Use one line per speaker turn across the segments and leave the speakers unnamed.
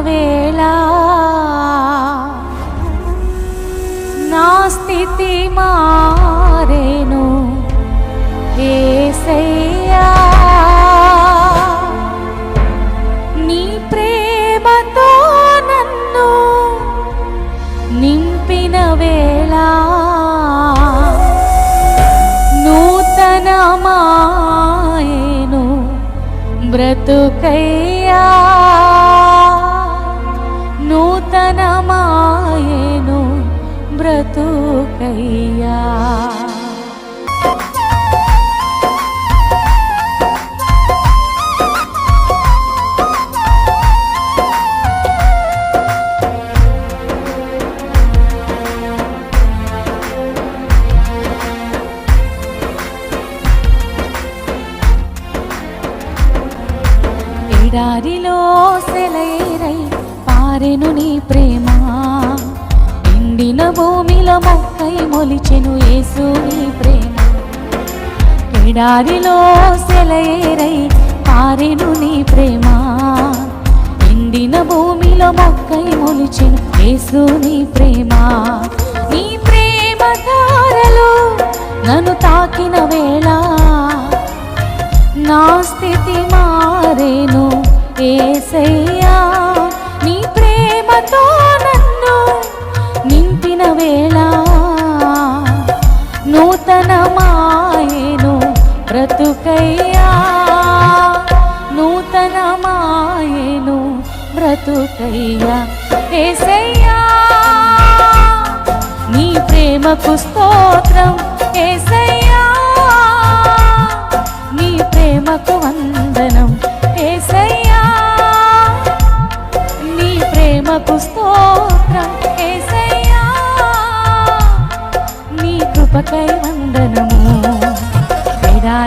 వేళ. నా స్థితి మారేను ఏసయ్యా. నీ ప్రేమతో నన్ను నింపిన వేళ. నూతన మాయను బ్రతుకయ్యా. బ్రతుకయ్యా ఎడారిలో సెలైరై పారెను నీ ప్రేమ భూమిలో మొక్కై మొలిచెను యేసు నీ ప్రేమ. ఎడారిలో సెలయేరై పారెను నీ ప్రేమ. ఎండిన భూమిలో మొక్కై మొలిచెను యేసు నీ ప్రేమ. నీ ప్రేమ ధారలు నన్ను తాకిన వేళ నా స్థితి మారేను ఏసై వేళ నూతనమాయేను బ్రతుకయ్యా. నూతనమాయేను బ్రతుకయ్యా. ఏసయ్యా నీ ప్రేమకు స్తోత్రం. ఏసయ్యా నీ ప్రేమకు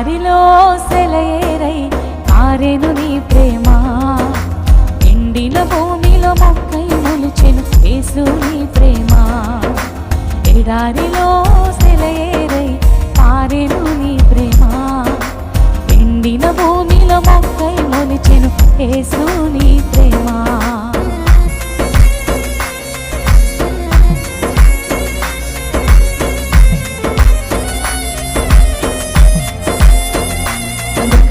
ఎడారిలో సెలయేరై ఆరేను నీ ప్రేమ. ఎండిన భూమిలో మొక్కై మొలిచెను వేసు నీ ప్రేమ. ఎడారిలో సెలయేరై పారెను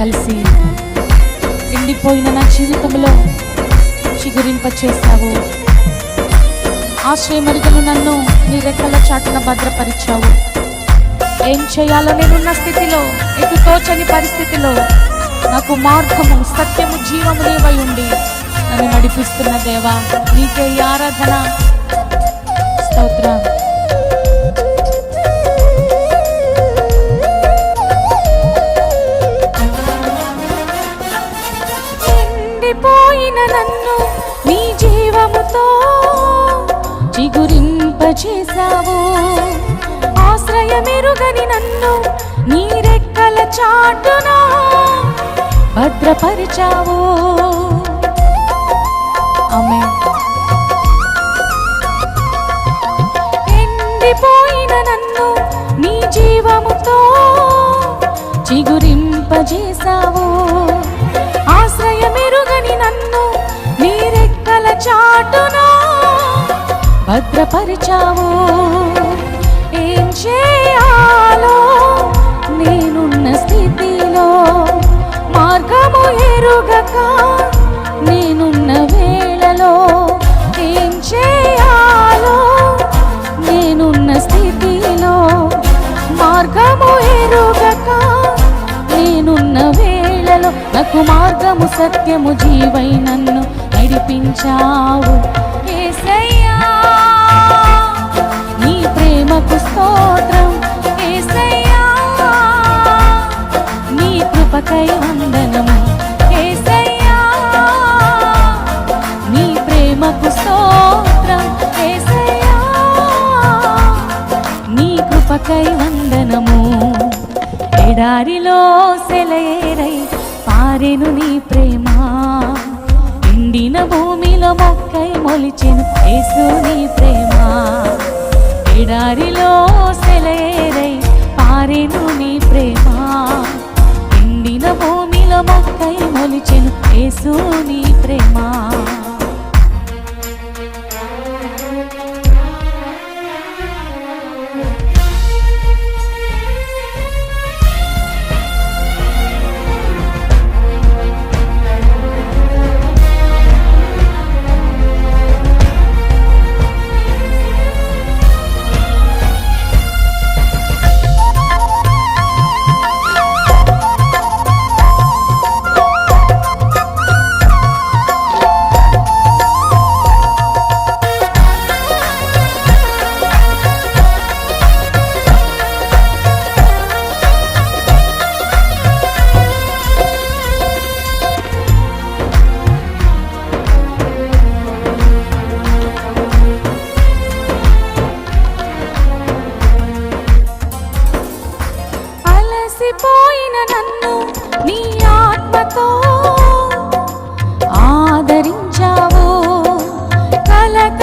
కలిసి ఎండిపోయిన నా జీవితంలో చిగురింప ఆశ్రయమరిగను నన్ను నీ రెక్కల చాటున భద్రపరిచావు. ఏం చేయాలో నేనున్న స్థితిలో ఎటు తోచని పరిస్థితిలో నాకు మార్గము సత్యము జీవము దేవై ఉండి నన్ను నడిపిస్తున్న దేవా నీకే ఆరాధన. స్తోత్రం. ఎండిపోయిన నన్ను నీ జీవముతో చిగురింపచేశావు. ఆశ్రయమెరుగని నన్ను నీ రెక్కల చాటున భద్రపరిచావు. ఆమె ఎండిపోయిన నన్ను నీ జీవముతో చిగురింపజేశావు. చాటున? భద్రపరిచావు? ఏం చేయాలో? నేనున్న స్థితిలో మార్గము ఎరుగక నేనున్న వేళలో ఏం చేయాలో? నేనున్న స్థితిలో మార్గము ఎరుగక నేనున్న వేళలో నాకు మార్గము సత్యము జీవై నన్ను విడిపించావు ఏసయ్యా నీ ప్రేమకు స్తోత్రం. ఏసయ్యా నీ కృపకై వందనము ఏసయ్యా నీ ప్రేమకు స్తోత్రం. ఏసయ్యా నీ కృపకై వందనము. ఎడారిలో సెలయేరై పారెను నీ ప్రేమ. పుట్టిన భూమిలో మొక్కై మొలిచెను యేసుని ప్రేమ. ఎడారిలో సెలయేరై పారెను నీ ప్రేమ. ఎండిన భూమిలో మొక్కై మొలిచెను యేసుని ప్రేమ.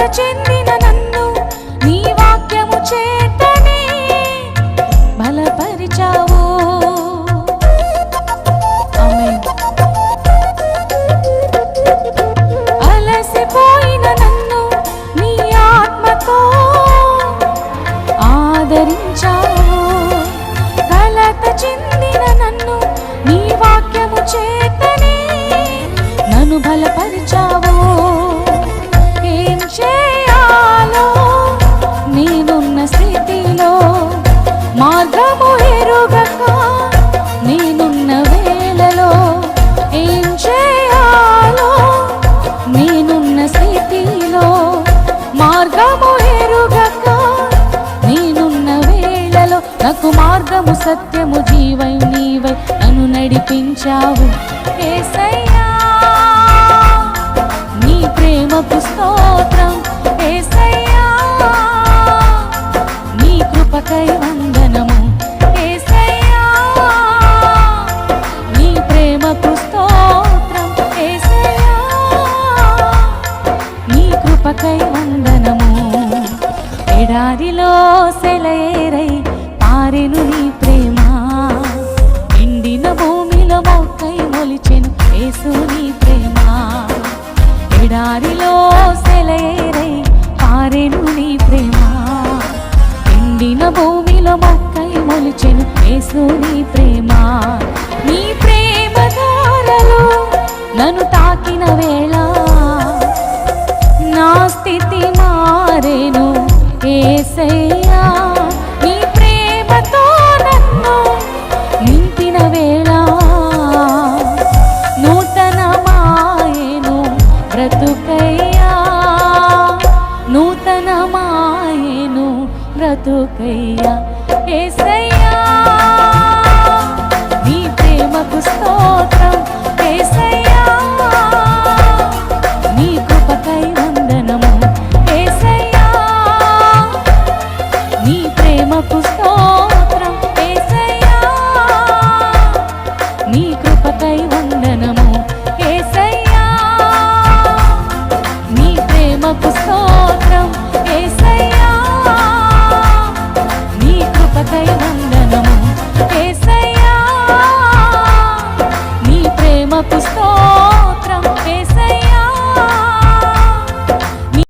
Virginia. మార్గము ఎరుగక నేనున్న వేళలో ఏం చేయాలో? నేనున్న స్థితిలో మార్గము ఎరుగక నేనున్న వేళలో నాకు మార్గము సత్యము జీవై నీవై నన్ను నడిపించావు. ఏసయ్యా నీ ప్రేమకు స్తోత్రం. ఎందుకయ్యా ఏసయ్యా. నీ ప్రేమకు స్తోత్రం ఏసయ్యా. నీ కృపకై వందనము ఏసయ్యా. నీ ప్రేమకు స్తోత్రం ఏసయ్యా. నీ కృపకై వందనము ఏసయ్యా. నీ ప్రేమకు స్తోత్రం